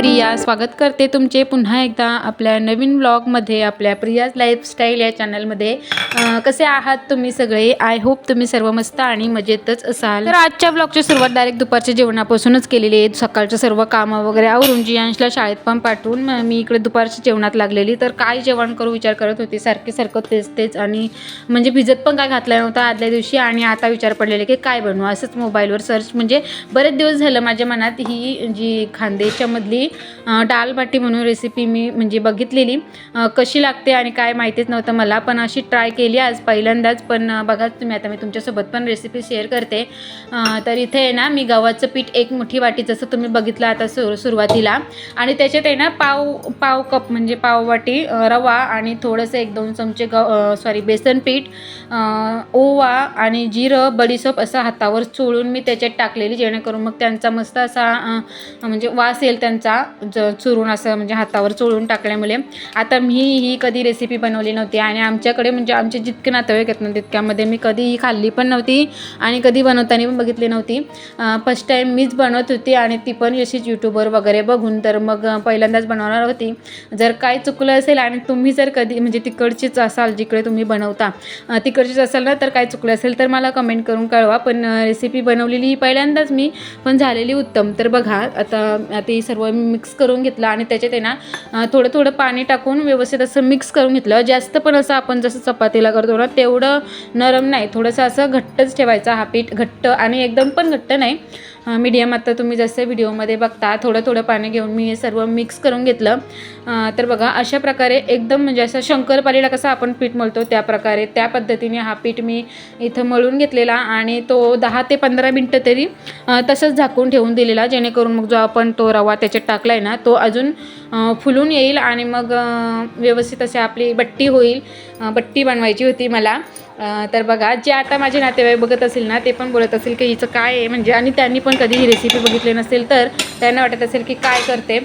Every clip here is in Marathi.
प्रिया. स्वागत करते तुमचे पुन्हा एकदा आपल्या नवीन ब्लॉगमध्ये आपल्या प्रियाज लाईफस्टाईल या चॅनलमध्ये कसे आहात तुम्ही सगळे? आय होप तुम्ही सर्व मस्त आणि मजेतच असाल. तर आजच्या ब्लॉगची सुरुवात डायरेक्ट दुपारच्या जेवणापासूनच केलेली आहे. सकाळचं सर्व कामं वगैरे आवरून जियांशला शाळेत पण पाठवून मी इकडे दुपारच्या जेवणात लागलेली. तर काय जेवण करू विचार करत होते. सारखे सारखं तेच तेच आणि म्हणजे भिजत पण काय घातलं नव्हता आदल्या दिवशी आणि आता विचार पडलेले की काय बनवू? असंच मोबाईलवर सर्च म्हणजे बरेच दिवस झालं माझ्या मनात ही जी खानदेशामधली डाल बाटी म्हणून रेसिपी मी म्हणजे बघितलेली. कशी लागते आणि काय माहितीच नव्हतं मला पण अशी ट्राय केली आज पहिल्यांदाच. पण बघा तुम्ही आता मी तुमच्यासोबत पण रेसिपी शेअर करते. तर इथे आहे ना मी गव्हाचं पीठ एक मोठी वाटी जसं तुम्ही बघितलं आता सुरू सुरुवातीला. आणि त्याच्यात आहे ना पाव पाव कप म्हणजे पाव वाटी रवा आणि थोडंसं एक दोन चमचे गव सॉरी बेसन पीठ ओवा आणि जिरं बडीसोप असं हातावर चोळून मी त्याच्यात टाकलेली जेणेकरून मग त्यांचा मस्त असा म्हणजे वास येईल त्यांचा. ज चुरून असं म्हणजे हातावर चोळून टाकल्यामुळे. आता मी ही कधी रेसिपी बनवली नव्हती आणि आमच्याकडे म्हणजे आमचे जितके नातेवाईक आहेत ना तितक्यामध्ये मी कधीही खाल्ली पण नव्हती आणि कधी बनवताना पण बघितली नव्हती. फर्स्ट टाईम मीच बनवत होती आणि ती पण अशीच यूट्यूबवर वगैरे बघून तर मग पहिल्यांदाच बनवणार होती. जर काय चुकलं असेल आणि तुम्ही जर कधी म्हणजे तिकडचीच असाल जिकडे तुम्ही बनवता तिकडचीच असाल ना तर काय चुकलं असेल तर मला कमेंट करून कळवा. पण रेसिपी बनवलेली ही पहिल्यांदाच मी पण झालेली उत्तम. तर बघा आता ती सर्व मिक्स करून घेतलं आणि त्याच्यात आहे ना थोडं थोडं पाणी टाकून व्यवस्थित असं मिक्स करून घेतलं. जास्त पण असं आपण जसं चपातीला करतो ना तेवढं नरम नाही. थोडंसं असं घट्टच ठेवायचं हा पीठ. घट्ट आणि एकदम पण घट्ट नाही. मीडियम आता तुम्ही जसं व्हिडिओमध्ये बघता थोडं थोडं पाणी घेऊन मी हे सर्व मिक्स करून घेतलं. तर बघा अशा प्रकारे एकदम म्हणजे असं शंकरपालीला कसं आपण पीठ मळतो त्या प्रकारे त्या पद्धतीने हा पीठ मी इथं मळून घेतलेला आणि तो दहा ते पंधरा मिनटं तरी तसंच झाकून ठेवून दिलेला जेणेकरून मग जो आपण तो रवा त्याच्यात टाकला आहे ना तो अजून फुलून येईल आणि मग व्यवस्थित अशी आपली बट्टी होईल. बट्टी बनवायची होती मला. तर बघा जे आता माझे नातेवाईक बघत असेल ना ते पण बोलत असेल की हिचं काय आहे. म्हणजे आणि त्यांनी पण कधी ही रेसिपी बघितली नसेल तर त्यांना वाटत असेल की काय करते.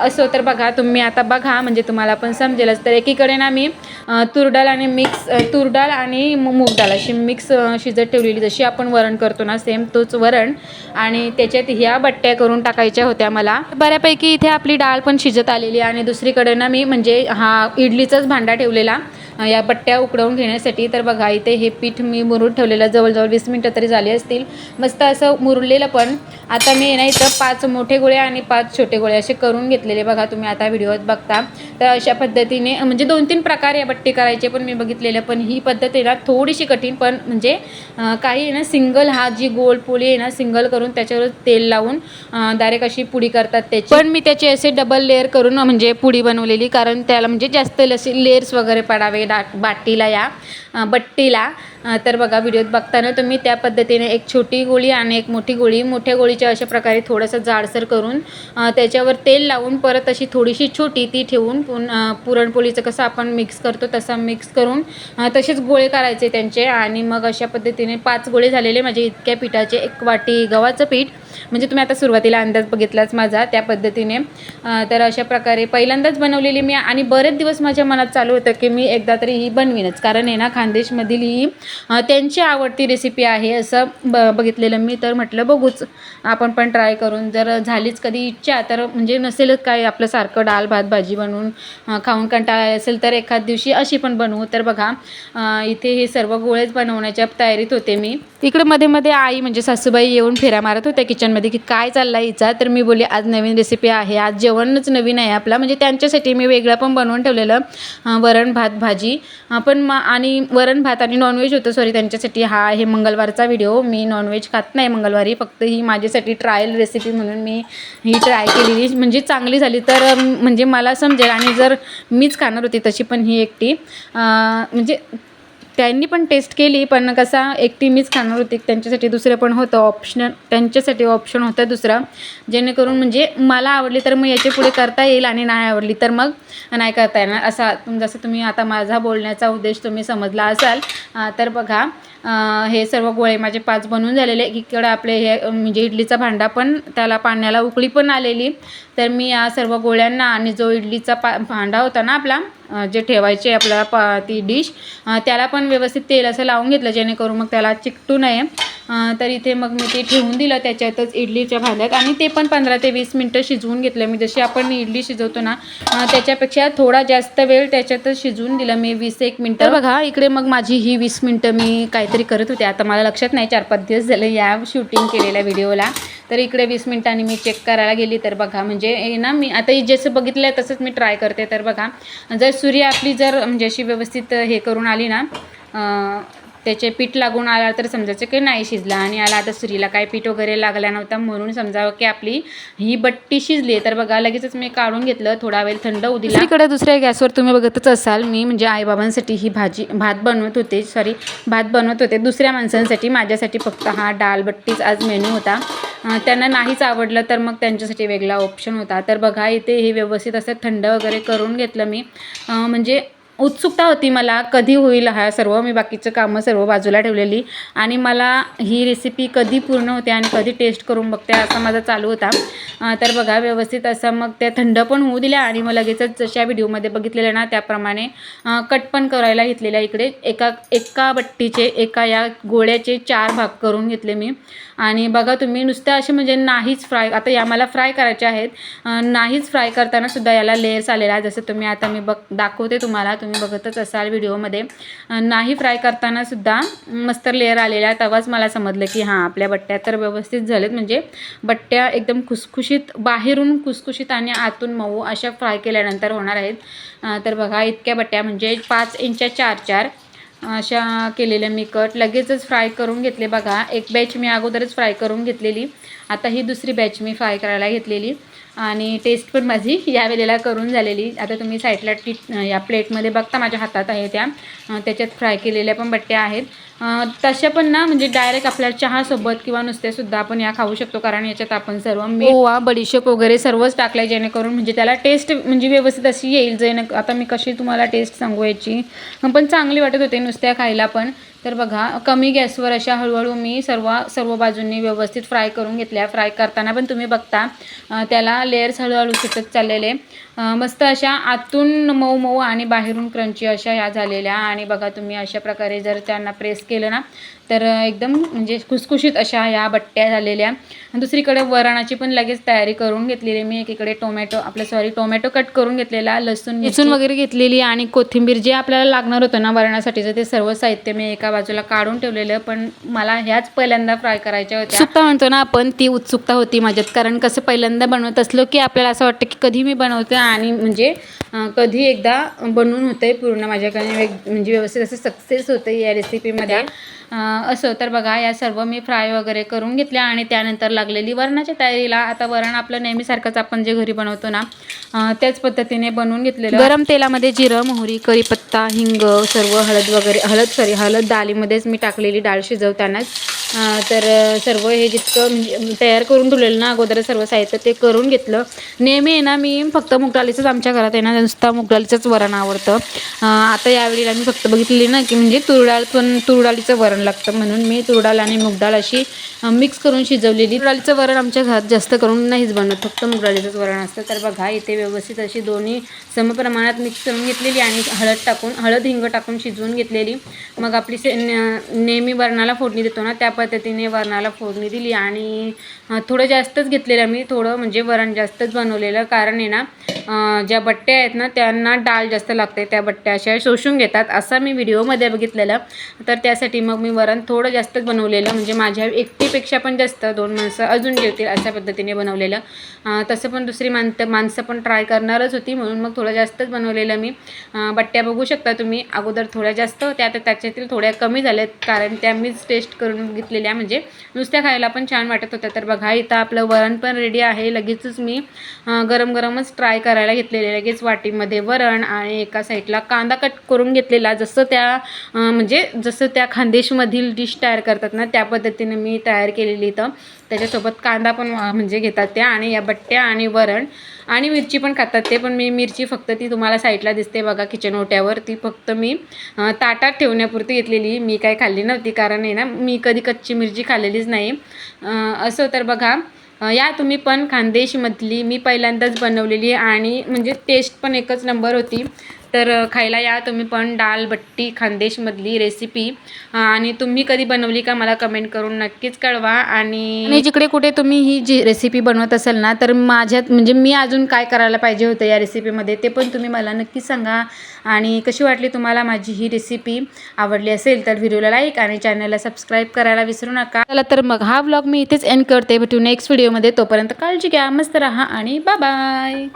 असो तर बघा तुम्ही आता बघा म्हणजे तुम्हाला पण समजेलच. तर एकीकडे ना मी अं, तूर डाळ आणि मिक्स अं, तूर डाळ आणि मु- मूग डाळ अशी मिक्स शिजत ठेवलेली जशी आपण वरण करतो ना सेम तोच वरण. आणि त्याच्यात ह्या बट्ट्या करून टाकायच्या होत्या मला. बऱ्यापैकी इथे आपली डाळ पण शिजत आलेली आणि दुसरीकडे ना मी म्हणजे हा इडलीचाच भांडा ठेवलेला. या पट्ट्या उकडवून घेण्यासाठी तर बघा इथे हे पीठ मी मुरून ठेवलेलं जवळजवळ वीस मिनटं तरी झाली असतील. मस्त असं मुरलेलं पण. आता मी ना इथं पाच मोठे गोळे आणि पाच छोटे गोळे असे करून घेतलेले बघा तुम्ही आता व्हिडिओत बघता. तर अशा पद्धतीने म्हणजे दोन तीन प्रकार या बट्टी करायचे पण मी बघितलेलं पण ही पद्धत आहे ना थोडीशी कठीण पण म्हणजे काही आहे ना सिंगल हा जी गोल पोळी आहे ना सिंगल करून त्याच्यावर तेल लावून डायरेक्ट अशी पुडी करतात त्याची. पण मी त्याचे असे डबल लेअर करून म्हणजे पुडी बनवलेली कारण त्याला म्हणजे जास्त लसी लेअर्स वगैरे पडावे डा बाटीला या बट्टीला. तर बघा व्हिडिओत बघताना तुम्ही त्या पद्धतीने एक छोटी गोळी आणि एक मोठी गोळी मोठ्या गोळीच्या अशा प्रकारे थोडंसं जाडसर करून त्याच्यावर तेल लावून परत अशी थोडीशी छोटी ती ठेवून पुन पुरणपोळीचं कसं आपण मिक्स करतो तसं मिक्स करून तसेच गोळे करायचे त्यांचे. आणि मग अशा पद्धतीने पाच गोळे झालेले माझे इतक्या पिठाचे एक वाटी गव्हाचं पीठ म्हणजे तुम्ही आता सुरुवातीला अंदाज बघितलाच माझा त्या पद्धतीने. तर अशा प्रकारे पहिल्यांदाच बनवलेली मी आणि बरेच दिवस माझ्या मनात चालू होतं की मी एकदा तरी ही बनवीनच. कारण आहे ना खानदेशमधील ही त्यांची आवडती रेसिपी आहे असं ब बघितलेलं मी. तर म्हटलं बघूच आपण पण ट्राय करून. जर झालीच कधी इच्छा तर म्हणजे नसेलच काय आपलं सारखं डाळ भात भाजी बनवून खाऊन कंटाळा आला असेल तर एखाद दिवशी अशी पण बनवू. तर बघा इथे हे सर्व गोळेच बनवण्याच्या तयारीत होते मी. तिकडे मध्ये मध्ये आई म्हणजे सासूबाई येऊन फेऱ्या मारत होत्या किचनमध्ये की काय चालला हिचा? तर मी बोली आज नवीन रेसिपी आहे. आज जेवणच नवीन आहे आपला. म्हणजे त्यांच्यासाठी मी वेगळं पण बनवून ठेवलेलं वरण भात भाजी. पण मग आणि वरण भात आणि नॉनव्हेज होतं. सॉरी त्यांच्यासाठी हा आहे मंगळवारचा व्हिडिओ मी नॉनव्हेज खात नाही मंगळवारी. फक्त ही माझ्यासाठी ट्रायल रेसिपी म्हणून मी ही ट्राय केलेली. म्हणजे चांगली झाली. तर म्हणजे मला समजेल. आणि जर मीच खाणार होती तशी पण ही एकटी. म्हणजे त्यांनी पण टेस्ट केली पण कसा एकटी मीच खाणार होती त्यांच्यासाठी दुसरं पण होतं ऑप्शनल त्यांच्यासाठी ऑप्शन होतं दुसरं. जेणेकरून म्हणजे मला आवडली तर मग याच्यापुढे करता येईल आणि नाही आवडली तर मग नाही करता येणार. असा जसं तुम्ही आता माझा बोलण्याचा उद्देश तुम्ही समजला असाल तर बघा हे सर्व गोळे माझे पाच बनवून झालेले. एकीकडे आपले हे म्हणजे इडलीचा भांडा पण त्याला पाण्याला उकळी पण आलेली. तर मी या सर्व गोळ्यांना आणि जो इडलीचा पा भांडा होता ना आपला जे ठेवायचे आपल्याला पा ती डिश त्याला पण व्यवस्थित तेल असं लावून घेतलं जेणेकरून मग त्याला चिकटू नये. तर इथे मग मी ते ठेवून दिलं त्याच्यातच इडलीच्या भांड्यात आणि ते पण पंधरा ते वीस मिनटं शिजवून घेतलं मी. जशी आपण इडली शिजवतो ना त्याच्यापेक्षा थोडा जास्त वेळ त्याच्यातच शिजवून दिलं मी वीस एक मिनटं. बघा इकडे मग माझी ही वीस मिनटं मी काहीतरी करत होते. आता मला लक्षात नाही चार पाच दिवस झाले या शूटिंग केलेल्या व्हिडिओला तर इकडे वीस मिनिटांनी मी चेक करायला गेली. तर बघा म्हणजे ना मी आता जसं बघितलं आहे तसंच मी ट्राय करते. तर बघा जर सूर्य आपली जर म्हणजे अशी व्यवस्थित हे करून आली ना त्याचे पीठ लागून आला तर समजायचं की नाही शिजला. आणि आला आता सुरीला काय पीठ वगैरे लागला नव्हता म्हणून समजावं की आपली ही बट्टी शिजली तर बघा लगेचच मी काढून घेतलं. थोडा वेळ थंड होऊ दिला. इकडे दुसऱ्या गॅसवर तुम्ही बघतच असाल मी म्हणजे आईबाबांसाठी ही भाजी भात बनवत होते. सॉरी भात बनवत होते. दुसऱ्या माणसांसाठी माझ्यासाठी फक्त हा डाळ बट्टीच आज मेनू होता. त्यांना नाहीच आवडलं तर मग त्यांच्यासाठी वेगळा ऑप्शन होता. तर बघा इथे हे व्यवस्थित असं थंड वगैरे करून घेतलं मी. म्हणजे उत्सुकता होती मला कधी होईल हा सर्व मी बाकीचं कामं सर्व बाजूला ठेवलेली. आणि मला ही रेसिपी कधी पूर्ण होते आणि कधी टेस्ट करून बघते असा माझा चालू होता. तर बघा व्यवस्थित असं मग त्या थंड पण होऊ दिल्या आणि मग लगेचच जशा व्हिडिओमध्ये बघितलेलं ना त्याप्रमाणे कट पण करायला घेतलेल्या इकडे. एका एका बट्टीचे एका या गोळ्याचे चार भाग करून घेतले मी. आणि बघा तुम्ही नुसतं असे म्हणजे नाहीच फ्राय आता या मला फ्राय करायचे आहेत. नाहीच फ्राय करताना सुद्धा याला लेयर्स आलेला आहे जसं तुम्ही आता मी बघ दाखवते तुम्हाला तुम्ही बघतच असाल व्हिडिओमध्ये. नाही फ्राय करताना सुद्धा मस्त लेअर आलेला आहे तेव्हाच मला समजलं की हां आपल्या बट्ट्या तर व्यवस्थित झालेत. म्हणजे बट्ट्या एकदम खुसखुशीत बाहेरून खुसखुशीत आणि आतून मऊ अशा फ्राय केल्यानंतर होणार आहेत. तर बघा इतक्या बट्ट्या म्हणजे पाच इंच्या चार चार अशा केलेल्या मी कट लगेचच फ्राय करून घेतले बघा. एक बॅच मी अगोदरच फ्राय करून घेतलेली. आता ही दुसरी बॅच मी फ्राय करायला घेतलेली. आणि टेस्ट पण माझी या वेळेला करून झालेली. आता तुम्ही साईडला टी या प्लेटमध्ये बघता माझ्या हातात आहे त्या. त्याच्यात फ्राय केलेल्या पण बट्ट्या आहेत. तशा पण ना म्हणजे डायरेक्ट आपल्या चहासोबत किंवा नुसत्यासुद्धा आपण या खाऊ शकतो. कारण याच्यात आपण सर्व मीठ ओवा बडीशेप वगैरे सर्वच टाकलं जेणेकरून म्हणजे त्याला टेस्ट म्हणजे व्यवस्थित अशी येईल. जेणे आता मी कशी तुम्हाला टेस्ट सांगू याची. पण चांगली वाटत होते नुसत्या खायला पण. तर बघा कमी गॅसवर अशा हळूहळू मी सर्व सर्व बाजूंनी व्यवस्थित फ्राय करून घेतल्या. फ्राय करताना पण तुम्ही बघता त्याला लेयर्स हळूहळू सुटत चाललेले. मस्त अशा आतून मऊ मऊ आणि बाहेरून क्रंची अशा या झालेल्या आणि बघा तुम्ही अशा प्रकारे जर त्यांना प्रेस केलं ना तर एकदम म्हणजे खुसखुशीत अशा या बट्ट्या झालेल्या. आणि दुसरीकडे वरणाची पण लगेच तयारी करून घेतलेली मी. एकीकडे टोमॅटो आपलं सॉरी टोमॅटो कट करून घेतलेला लसूण लसूण वगैरे घेतलेली आणि कोथिंबीर जे आपल्याला लागणार होतं ना वरणासाठीचं ते सर्व साहित्य मी एका बाजूला काढून ठेवलेलं. पण मला ह्याच पहिल्यांदा फ्राय करायच्या होत्या. उत्सुकता म्हणतो ना आपण ती उत्सुकता होती माझ्यात. कारण कसं पहिल्यांदा बनवत असलो की आपल्याला असं वाटतं की कधी मी बनवते आणि म्हणजे कधी एकदा बनवून आहे पूर्ण माझ्याकडे. म्हणजे व्यवस्थित असं सक्सेस होतं या रेसिपीमध्ये असं. तर बघा या सर्व मी फ्राय वगैरे करून घेतल्या आणि त्यानंतर लागलेली वरणाच्या तयारीला आता वरण आपलं नेहमीसारखंच आपण जे घरी बनवतो ना त्याच पद्धतीने बनवून घेतलेलं. गरम तेलामध्ये जिरं मोहरी कढीपत्ता हिंग सर्व हळद वगैरे हळद सॉरी हळद डाळीमध्येच मी टाकलेली डाळ शिजवतानाच तर सर्व हे जितकं म्हणजे तयार करून ठेवलेलं ना अगोदर सर्व साहित्य ते करून घेतलं. नेहमी आहे ना मी फक्त मुगडालीचंच आमच्या घरात आहे ना नुसता मुगडालीचंच वरण आवडतं. आता यावेळेला मी फक्त बघितलेली ना की म्हणजे तुरडाळ पण तुरडाळीचं वरण लागतं म्हणून मी तुरडाळ आणि मुगडाळ अशी मिक्स करून शिजवलेली. तुरडाळीचं वरण आमच्या घरात जास्त करून नाहीच बनत फक्त मुगडाळीचंच वरण असतं. तर बघा इथे व्यवस्थित अशी दोन्ही समप्रमाणात मिक्स करून घेतलेली आणि हळद टाकून हळद हिंग टाकून शिजवून घेतलेली. मग आपली से नेहमी वरणाला फोडणी देतो ना त्या पद्धतीने वरणाला फोडणी दिली आणि थोडं जास्तच घेतलेलं मी थोडं म्हणजे वरण जास्तच बनवलेलं. कारण आहे ना ज्या बट्ट्या आहेत ना त्यांना डाळ जास्त लागते त्या बट्ट्या अशा शोषून घेतात. असा मी व्हिडिओमध्ये बघितलेलं. तर त्यासाठी मग मी वरण थोडं जास्तच बनवलेलं म्हणजे माझ्या एकटीपेक्षा पण जास्त दोन माणसं अजून जेवतील अशा पद्धतीने बनवलेलं. तसं पण दुसरी माणसं माणसं पण ट्राय करणारच होती म्हणून मग थोडं जास्तच बनवलेलं मी. बट्ट्या बघू शकता तुम्ही अगोदर थोड्या जास्त होत्या तर त्याच्यातील थोड्या कमी झाल्यात कारण त्या मीच टेस्ट करून घेतलेल्या म्हणजे नुसत्या खायला पण छान वाटत होत्या. तर बघा इथं आपलं वरण पण रेडी आहे लगेचच मी गरम गरमच ट्राय करायला घेतलेले लगेच वाटीमध्ये वरण आणि एका साईडला कांदा कट करून घेतलेला जसं त्या म्हणजे जसं त्या मधील डिश तयार करतात ना त्या पद्धतीने मी तयार केलेली इथं. त्याच्यासोबत कांदा पण म्हणजे घेतात त्या आणि या बट्ट्या आणि वरण आणि मिरची पण खातात ते. पण मी मिरची फक्त ती तुम्हाला साईडला दिसते बघा किचन ओट्यावर. ती फक्त मी ताटात ठेवण्यापुरती घेतलेली. मी काय खाल्ली नव्हती कारण आहे ना मी कधी कच्ची मिरची खाल्लेलीच नाही. असं तर बघा या तुम्ही पण खानदेशमधली मी पहिल्यांदाच बनवलेली आणि म्हणजे टेस्ट पण एकच नंबर होती. तर खायला या तुम्ही पण डाल बट्टी खानदेशमधली रेसिपी आणि तुम्ही कधी बनवली का मला कमेंट करून नक्कीच कळवा. आणि आणि जिकडे कुठे तुम्ही ही जी रेसिपी बनवत असाल ना तर माझ्यात म्हणजे मी अजून काय करायला पाहिजे होतं या रेसिपीमध्ये ते पण तुम्ही मला नक्की सांगा. आणि कशी वाटली तुम्हाला माझी ही रेसिपी आवडली असेल तर व्हिडिओला लाईक आणि चॅनलला सबस्क्राईब करायला विसरू नका. चला तर मग हा व्लॉग मी इथेच एंड करते. भेटू नेक्स्ट व्हिडिओमध्ये तोपर्यंत काळजी घ्या मस्त राहा आणि बाय